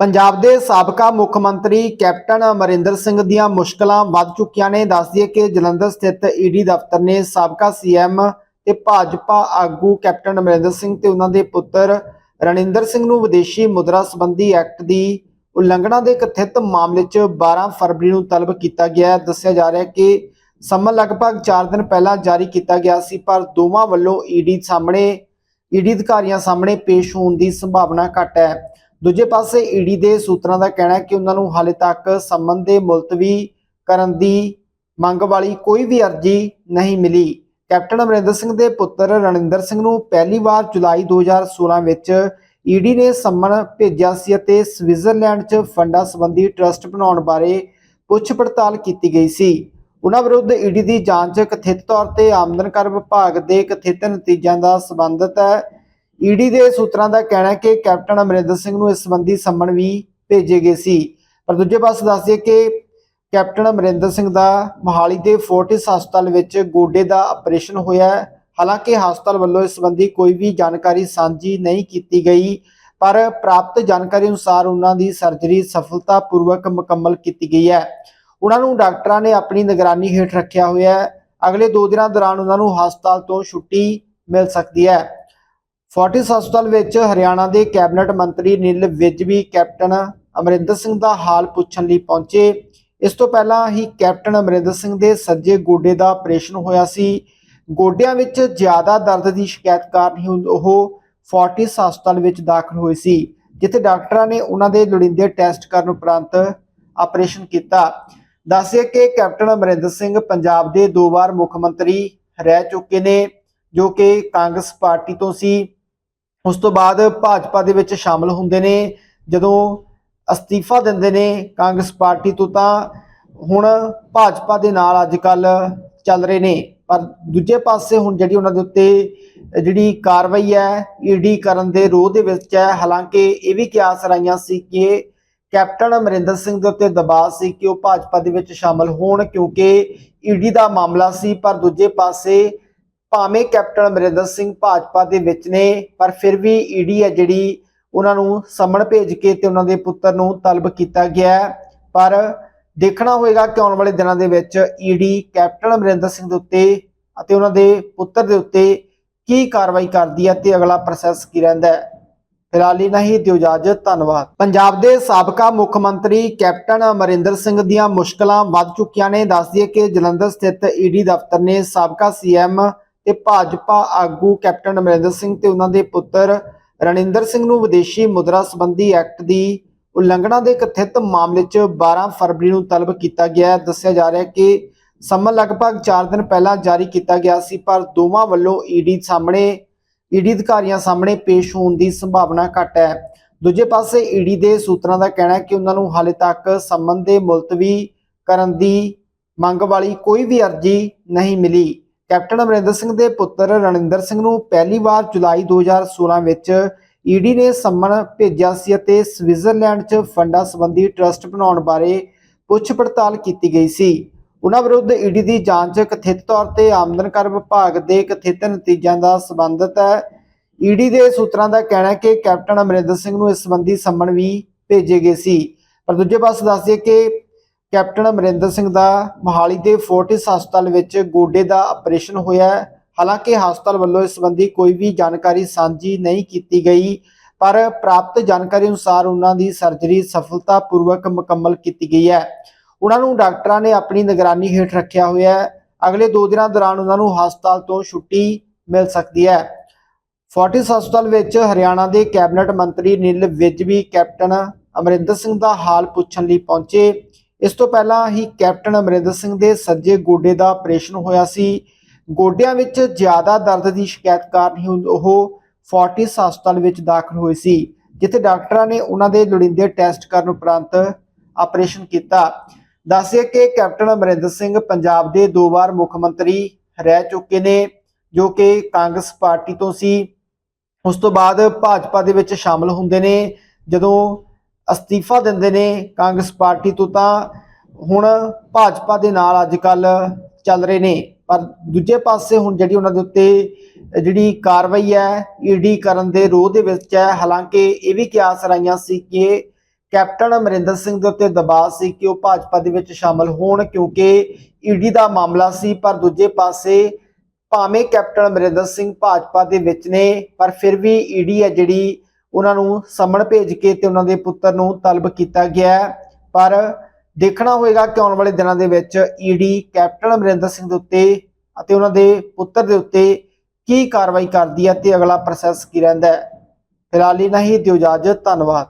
ਪੰਜਾਬ ਦੇ ਸਾਬਕਾ ਮੁੱਖ ਮੰਤਰੀ ਕੈਪਟਨ ਅਮਰਿੰਦਰ ਸਿੰਘ ਦੀਆਂ ਮੁਸ਼ਕਲਾਂ ਵੱਧ ਚੁੱਕੀਆਂ ਨੇ। ਦੱਸਦੀਏ ਕਿ ਜਲੰਧਰ ਸਥਿਤ ਈਡੀ ਦਫ਼ਤਰ ਨੇ ਸਾਬਕਾ ਸੀਐਮ ਤੇ ਭਾਜਪਾ ਆਗੂ ਕੈਪਟਨ ਅਮਰਿੰਦਰ ਸਿੰਘ ਤੇ ਉਹਨਾਂ ਦੇ ਪੁੱਤਰ ਰਣਿੰਦਰ ਸਿੰਘ ਨੂੰ ਵਿਦੇਸ਼ੀ ਮੁਦਰਾ ਸੰਬੰਧੀ ਐਕਟ ਦੀ ਉਲੰਘਣਾ ਦੇ ਕਥਿਤ ਮਾਮਲੇ 'ਚ 12 ਫਰਵਰੀ ਨੂੰ ਤਲਬ ਕੀਤਾ ਗਿਆ ਹੈ। ਦੱਸਿਆ ਜਾ ਰਿਹਾ ਹੈ ਕਿ ਸੰਮਨ ਲਗਭਗ 4 ਦਿਨ ਪਹਿਲਾਂ ਜਾਰੀ ਕੀਤਾ ਗਿਆ ਸੀ, ਪਰ ਦੋਵਾਂ ਵੱਲੋਂ ਈਡੀ ਸਾਹਮਣੇ ਈਡੀ ਅਧਿਕਾਰੀਆਂ ਸਾਹਮਣੇ ਪੇਸ਼ ਹੋਣ ਦੀ ਸੰਭਾਵਨਾ ਘੱਟ ਹੈ। ਦੂਜੇ ਪਾਸੇ ਈਡੀ ਦੇ ਸੂਤਰਾਂ ਦਾ ਕਹਿਣਾ ਹੈ ਕਿ ਉਹਨਾਂ ਨੂੰ ਹਾਲੇ ਤੱਕ ਸੰਮਨ ਦੇ ਮੁਲਤਵੀ ਕਰਨ ਦੀ ਮੰਗ ਵਾਲੀ ਕੋਈ ਵੀ ਅਰਜ਼ੀ ਨਹੀਂ ਮਿਲੀ। ਕੈਪਟਨ ਅਮਰਿੰਦਰ ਸਿੰਘ ਦੇ ਪੁੱਤਰ ਰਣਿੰਦਰ ਸਿੰਘ ਨੂੰ ਪਹਿਲੀ ਵਾਰ ਜੁਲਾਈ 2016 ਵਿੱਚ ਈਡੀ ਨੇ ਸੰਮਨ ਭੇਜਿਆ ਸੀ ਅਤੇ ਸਵਿਟਜ਼ਰਲੈਂਡ 'ਚ ਫੰਡਾਂ ਸੰਬੰਧੀ ਟਰਸਟ ਬਣਾਉਣ ਬਾਰੇ ਪੁੱਛ ਪੜਤਾਲ ਕੀਤੀ ਗਈ ਸੀ। ਉਹਨਾਂ ਵਿਰੁੱਧ ਈਡੀ ਦੀ ਜਾਂਚ ਕਥਿਤ ਤੌਰ ਤੇ ਆਮਦਨ ਕਰ ਵਿਭਾਗ ਦੇ ਕਥਿਤ ਨਤੀਜਿਆਂ ਦਾ ਸੰਬੰਧਿਤ ਹੈ ਈਡੀ ਦੇ ਸੂਤਰਾਂ ਦਾ ਕਹਿਣਾ ਹੈ ਕਿ ਕੈਪਟਨ ਅਮਰਿੰਦਰ ਸਿੰਘ ਨੂੰ ਇਸ ਸੰਬੰਧੀ ਸੰਮਣ ਵੀ ਭੇਜੇ ਗਏ ਸੀ। ਪਰ ਦੂਜੇ ਪਾਸੇ ਦੱਸਦੇ ਕਿ ਕੈਪਟਨ ਅਮਰਿੰਦਰ ਸਿੰਘ ਦਾ ਮੋਹਾਲੀ ਦੇ ਫੋਰਟਿਸ ਹਸਪਤਾਲ ਵਿੱਚ ਗੋਡੇ ਦਾ ਆਪਰੇਸ਼ਨ ਹੋਇਆ ਹੈ। ਹਾਲਾਂਕਿ ਹਸਪਤਾਲ ਵੱਲੋਂ ਇਸ ਸੰਬੰਧੀ ਕੋਈ ਵੀ ਜਾਣਕਾਰੀ ਸਾਂਝੀ ਨਹੀਂ ਕੀਤੀ ਗਈ, ਪਰ ਪ੍ਰਾਪਤ ਜਾਣਕਾਰੀ ਅਨੁਸਾਰ ਉਹਨਾਂ ਦੀ ਸਰਜਰੀ ਸਫਲਤਾਪੂਰਵਕ ਮੁਕੰਮਲ ਕੀਤੀ ਗਈ ਹੈ। ਉਹਨਾਂ ਨੂੰ ਡਾਕਟਰਾਂ ਨੇ ਆਪਣੀ ਨਿਗਰਾਨੀ ਹੇਠ ਰੱਖਿਆ ਹੋਇਆ ਹੈ। ਅਗਲੇ 2 ਦਿਨਾਂ ਦੌਰਾਨ ਉਹਨਾਂ ਨੂੰ ਹਸਪਤਾਲ ਤੋਂ ਛੁੱਟੀ ਮਿਲ ਸਕਦੀ ਹੈ। ਫੋਰਟਿਸ ਹਸਪਤਾਲ ਵਿੱਚ ਹਰਿਆਣਾ ਦੇ ਕੈਬਨਿਟ ਮੰਤਰੀ ਨੀਲ ਵਿਜ ਵੀ ਕੈਪਟਨ ਅਮਰਿੰਦਰ ਸਿੰਘ ਦਾ ਹਾਲ ਪੁੱਛਣ ਲਈ ਪਹੁੰਚੇ। ਇਸ ਤੋਂ ਪਹਿਲਾਂ ਹੀ ਕੈਪਟਨ ਅਮਰਿੰਦਰ ਸਿੰਘ ਦੇ ਸੱਜੇ ਗੋਡੇ ਦਾ ਆਪਰੇਸ਼ਨ ਹੋਇਆ ਸੀ। ਗੋਡਿਆਂ ਵਿੱਚ ਜ਼ਿਆਦਾ ਦਰਦ ਦੀ ਸ਼ਿਕਾਇਤ ਕਾਰਨ ਹੀ ਉਹ ਫੋਰਟਿਸ ਹਸਪਤਾਲ ਵਿੱਚ ਦਾਖਲ ਹੋਏ ਸੀ, ਜਿੱਥੇ ਡਾਕਟਰਾਂ ਨੇ ਉਹਨਾਂ ਦੇ ਲੋੜੀਂਦੇ ਟੈਸਟ ਕਰਨ ਉਪਰੰਤ ਆਪਰੇਸ਼ਨ ਕੀਤਾ। ਦੱਸਿਆ ਕਿ ਕੈਪਟਨ ਅਮਰਿੰਦਰ ਸਿੰਘ ਪੰਜਾਬ ਦੇ ਦੋ ਵਾਰ ਮੁੱਖ ਮੰਤਰੀ ਰਹਿ ਚੁੱਕੇ ਨੇ, ਜੋ ਕਿ ਕਾਂਗਰਸ ਪਾਰਟੀ ਤੋਂ ਸੀ। ਉਸ ਤੋਂ ਬਾਅਦ ਭਾਜਪਾ ਦੇ ਵਿੱਚ ਸ਼ਾਮਲ ਹੁੰਦੇ ਨੇ। ਜਦੋਂ ਅਸਤੀਫਾ ਦਿੰਦੇ ਨੇ ਕਾਂਗਰਸ ਪਾਰਟੀ ਤੋਂ ਤਾਂ ਹੁਣ ਭਾਜਪਾ ਦੇ ਨਾਲ ਅੱਜ ਕੱਲ ਚੱਲ ਰਹੇ ਨੇ। ਪਰ ਦੂਜੇ ਪਾਸੇ ਹੁਣ ਜਿਹੜੀ ਉਹਨਾਂ ਦੇ ਉੱਤੇ ਜਿਹੜੀ ਕਾਰਵਾਈ ਹੈ ਈਡੀ ਕਰਨ ਦੇ ਰੋਹ ਦੇ ਵਿੱਚ ਹੈ। ਹਾਲਾਂਕਿ ਇਹ ਵੀ ਕਿਆਸ ਰਾਈਆਂ ਸੀ ਕਿ ਕੈਪਟਨ ਅਮਰਿੰਦਰ ਸਿੰਘ ਦੇ ਉੱਤੇ ਦਬਾਅ ਸੀ ਕਿ ਉਹ ਭਾਜਪਾ ਦੇ ਵਿੱਚ ਸ਼ਾਮਲ ਹੋਣ ਕਿਉਂਕਿ ਈਡੀ ਦਾ ਮਾਮਲਾ ਸੀ। ਪਰ ਦੂਜੇ ਪਾਸੇ ਭਾਵੇਂ ਕੈਪਟਨ ਅਮਰਿੰਦਰ ਸਿੰਘ ਭਾਜਪਾ ਦੇ ਵਿੱਚ ਨੇ, ਪਰ ਫਿਰ ਵੀ ਈਡੀ ਹੈ ਜਿਹੜੀ ਉਹਨਾਂ ਨੂੰ ਸਮਣ ਭੇਜ ਕੇ ਤੇ ਉਹਨਾਂ ਦੇ ਪੁੱਤਰ ਨੂੰ ਤਲਬ ਕੀਤਾ ਗਿਆ ਹੈ। ਪਰ ਦੇਖਣਾ ਹੋਏਗਾ ਕਿ ਆਉਣ ਵਾਲੇ ਦਿਨਾਂ ਦੇ ਵਿੱਚ ਈਡੀ ਕੈਪਟਨ ਅਮਰਿੰਦਰ ਸਿੰਘ ਦੇ ਉੱਤੇ ਅਤੇ ਉਹਨਾਂ ਦੇ ਪੁੱਤਰ ਦੇ ਉੱਤੇ ਕੀ ਕਾਰਵਾਈ ਕਰਦੀ ਹੈ ਤੇ ਅਗਲਾ ਪ੍ਰੋਸੈਸ ਕੀ ਰਹਿੰਦਾ ਹੈ। ਫਿਲਹਾਲ ਹੀ ਨਹੀਂ ਦਿਓ ਇਜਾਜ਼ਤ, ਧੰਨਵਾਦ। ਪੰਜਾਬ ਦੇ ਸਾਬਕਾ ਮੁੱਖ ਮੰਤਰੀ ਕੈਪਟਨ ਅਮਰਿੰਦਰ ਸਿੰਘ ਦੀਆਂ ਮੁਸ਼ਕਲਾਂ ਵੱਧ ਚੁੱਕੀਆਂ ਨੇ। ਦੱਸਦੀ ਹੈ ਕਿ ਜਲੰਧਰ ਸਥਿਤ ਈਡੀ ਦਫ਼ਤਰ ਨੇ ਸਾਬਕਾ ਸੀਐਮ ਤੇ ਭਾਜਪਾ ਆਗੂ ਕੈਪਟਨ ਅਮਰਿੰਦਰ ਸਿੰਘ ਤੇ ਉਹਨਾਂ ਦੇ ਪੁੱਤਰ ਰਣਿੰਦਰ ਸਿੰਘ ਨੂੰ ਵਿਦੇਸ਼ੀ ਮੁਦਰਾ ਸੰਬੰਧੀ ਐਕਟ ਦੀ ਉਲੰਘਣਾ ਦੇ ਕਥਿਤ ਮਾਮਲੇ 'ਚ 12 ਫਰਵਰੀ ਨੂੰ ਤਲਬ ਕੀਤਾ ਗਿਆ ਹੈ। ਦੱਸਿਆ ਜਾ ਰਿਹਾ ਹੈ ਕਿ ਸੰਮਨ ਲਗਭਗ 4 ਦਿਨ ਪਹਿਲਾਂ ਜਾਰੀ ਕੀਤਾ ਗਿਆ ਸੀ, ਪਰ ਦੋਵਾਂ ਵੱਲੋਂ ਈਡੀ ਸਾਹਮਣੇ, ਈਡੀ ਅਧਿਕਾਰੀਆਂ ਸਾਹਮਣੇ ਪੇਸ਼ ਹੋਣ ਦੀ ਸੰਭਾਵਨਾ ਘੱਟ ਹੈ। ਦੂਜੇ ਪਾਸੇ ਈਡੀ ਦੇ ਸੂਤਰਾਂ ਦਾ ਕਹਿਣਾ ਹੈ ਕਿ ਉਹਨਾਂ ਨੂੰ ਹਾਲੇ ਤੱਕ ਸੰਮਨ ਦੇ ਮੁਲਤਵੀ ਕਰਨ ਦੀ ਮੰਗ ਵਾਲੀ ਕੋਈ ਵੀ ਅਰਜ਼ੀ ਨਹੀਂ ਮਿਲੀ। ਕੈਪਟਨ ਅਮਰਿੰਦਰ ਸਿੰਘ ਦੇ ਪੁੱਤਰ ਰਣਿੰਦਰ ਸਿੰਘ ਨੂੰ ਪਹਿਲੀ ਵਾਰ ਜੁਲਾਈ 2016 ਵਿੱਚ ਈਡੀ ਨੇ ਸੰਮਨ ਭੇਜਿਆ ਸੀ ਅਤੇ ਸਵਿਟਜ਼ਰਲੈਂਡ 'ਚ ਫੰਡਾਂ ਸੰਬੰਧੀ ਟਰਸਟ ਬਣਾਉਣ ਬਾਰੇ ਪੁੱਛ ਪੜਤਾਲ ਕੀਤੀ ਗਈ ਸੀ। ਉਹਨਾਂ ਵਿਰੁੱਧ ਈਡੀ ਦੀ ਜਾਂਚ ਕਥਿਤ ਤੌਰ ਤੇ ਆਮਦਨ ਕਰ ਵਿਭਾਗ ਦੇ ਕਥਿਤ ਨਤੀਜਿਆਂ ਦਾ ਸੰਬੰਧਿਤ ਹੈ। ਈਡੀ ਦੇ ਸੂਤਰਾਂ ਦਾ ਕਹਿਣਾ ਹੈ ਕਿ ਕੈਪਟਨ ਅਮਰਿੰਦਰ ਸਿੰਘ ਨੂੰ ਇਸ ਸੰਬੰਧੀ ਸੰਮਨ ਵੀ ਭੇਜੇ ਗਏ ਸੀ। ਪਰ ਦੂਜੇ ਪਾਸੇ ਦੱਸਦੇ ਕਿ ਕੈਪਟਨ ਅਮਰਿੰਦਰ ਸਿੰਘ ਦਾ ਮੋਹਾਲੀ ਦੇ ਫੋਰਟਿਸ ਹਸਪਤਾਲ ਵਿੱਚ ਗੋਡੇ ਦਾ ਆਪਰੇਸ਼ਨ ਹੋਇਆ ਹੈ। ਹਾਲਾਂਕਿ ਹਸਪਤਾਲ ਵੱਲੋਂ ਇਸ ਸੰਬੰਧੀ ਕੋਈ ਵੀ ਜਾਣਕਾਰੀ ਸਾਂਝੀ ਨਹੀਂ ਕੀਤੀ ਗਈ, ਪਰ ਪ੍ਰਾਪਤ ਜਾਣਕਾਰੀ ਅਨੁਸਾਰ ਉਹਨਾਂ ਦੀ ਸਰਜਰੀ ਸਫਲਤਾਪੂਰਵਕ ਮੁਕੰਮਲ ਕੀਤੀ ਗਈ ਹੈ। ਉਹਨਾਂ ਨੂੰ ਡਾਕਟਰਾਂ ਨੇ ਆਪਣੀ ਨਿਗਰਾਨੀ ਹੇਠ ਰੱਖਿਆ ਹੋਇਆ ਹੈ। ਅਗਲੇ 2 ਦਿਨਾਂ ਦੌਰਾਨ ਉਹਨਾਂ ਨੂੰ ਹਸਪਤਾਲ ਤੋਂ ਛੁੱਟੀ ਮਿਲ ਸਕਦੀ ਹੈ। ਫੋਰਟਿਸ ਹਸਪਤਾਲ ਵਿੱਚ ਹਰਿਆਣਾ ਦੇ ਕੈਬਨਿਟ ਮੰਤਰੀ ਨੀਲ ਵਿਜ ਵੀ ਕੈਪਟਨ ਅਮਰਿੰਦਰ ਸਿੰਘ ਦਾ ਹਾਲ ਪੁੱਛਣ ਲਈ ਪਹੁੰਚੇ। ਇਸ ਤੋਂ ਪਹਿਲਾਂ ਹੀ ਕੈਪਟਨ ਅਮਰਿੰਦਰ ਸਿੰਘ ਦੇ ਸੱਜੇ ਗੋਡੇ ਦਾ ਆਪਰੇਸ਼ਨ ਹੋਇਆ ਸੀ। ਗੋਡਿਆਂ ਵਿੱਚ ਜ਼ਿਆਦਾ ਦਰਦ ਦੀ ਸ਼ਿਕਾਇਤ ਕਾਰਨ ਹੀ ਉਹ ਫੋਰਟਿਸ ਹਸਪਤਾਲ ਵਿੱਚ ਦਾਖਲ ਹੋਏ ਸੀ, ਜਿੱਥੇ ਡਾਕਟਰਾਂ ਨੇ ਉਹਨਾਂ ਦੇ ਲੋੜੀਂਦੇ ਟੈਸਟ ਕਰਨ ਉਪਰੰਤ ਆਪਰੇਸ਼ਨ ਕੀਤਾ। ਦੱਸਿਆ ਕਿ ਕੈਪਟਨ ਅਮਰਿੰਦਰ ਸਿੰਘ ਪੰਜਾਬ ਦੇ ਦੋ ਵਾਰ ਮੁੱਖ ਮੰਤਰੀ ਰਹਿ ਚੁੱਕੇ ਨੇ, ਜੋ ਕਿ ਕਾਂਗਰਸ ਪਾਰਟੀ ਤੋਂ ਸੀ। ਉਸ ਤੋਂ ਬਾਅਦ ਭਾਜਪਾ ਦੇ ਵਿੱਚ ਸ਼ਾਮਲ ਹੁੰਦੇ ਨੇ, ਜਦੋਂ ਅਸਤੀਫਾ ਦਿੰਦੇ ਨੇ ਕਾਂਗਰਸ ਪਾਰਟੀ ਤੋਂ ਤਾਂ ਹੁਣ ਭਾਜਪਾ ਦੇ ਨਾਲ ਅੱਜ ਕੱਲ ਚੱਲ ਰਹੇ ਨੇ। ਪਰ ਦੂਜੇ ਪਾਸੇ ਹੁਣ ਜਿਹੜੀ ਉਹਨਾਂ ਦੇ ਉੱਤੇ ਜਿਹੜੀ ਕਾਰਵਾਈ ਹੈ ਈਡੀ ਕਰਨ ਦੇ ਰੋਹ ਦੇ ਵਿੱਚ ਹੈ। ਹਾਲਾਂਕਿ ਇਹ ਵੀ ਕਿਆਸ ਰਾਈਆਂ ਸੀ ਕਿ ਕੈਪਟਨ ਅਮਰਿੰਦਰ ਸਿੰਘ ਦੇ ਉੱਤੇ ਦਬਾਅ ਸੀ ਕਿ ਉਹ ਭਾਜਪਾ ਦੇ ਵਿੱਚ ਸ਼ਾਮਲ ਹੋਣ ਕਿਉਂਕਿ ਈਡੀ ਦਾ ਮਾਮਲਾ ਸੀ। ਪਰ ਦੂਜੇ ਪਾਸੇ ਭਾਵੇਂ ਕੈਪਟਨ ਅਮਰਿੰਦਰ ਸਿੰਘ ਭਾਜਪਾ ਦੇ ਵਿੱਚ ਨੇ, ਪਰ ਫਿਰ ਵੀ ਈਡੀ ਹੈ ਜਿਹੜੀ ਉਹਨਾਂ ਨੂੰ ਸਮਣ ਭੇਜ ਕੇ ਤੇ ਉਹਨਾਂ ਦੇ ਪੁੱਤਰ ਨੂੰ ਤਲਬ ਕੀਤਾ ਗਿਆ ਪਰ ਦੇਖਣਾ ਹੋਏਗਾ ਕਿ ਆਉਣ ਵਾਲੇ ਦਿਨਾਂ ਦੇ ਵਿੱਚ ਈਡੀ ਕੈਪਟਨ ਅਮਰਿੰਦਰ ਸਿੰਘ ਦੇ ਉੱਤੇ ਅਤੇ ਉਹਨਾਂ ਦੇ ਪੁੱਤਰ ਦੇ ਉੱਤੇ ਕੀ ਕਾਰਵਾਈ ਕਰਦੀ ਹੈ ਤੇ ਅਗਲਾ ਪ੍ਰੋਸੈਸ ਕੀ ਰਹਿੰਦਾ ਹੈ। ਫਿਲਹਾਲ ਹੀ ਨਹੀਂ ਦਿਓ ਇਜਾਜ਼ਤ, ਧੰਨਵਾਦ।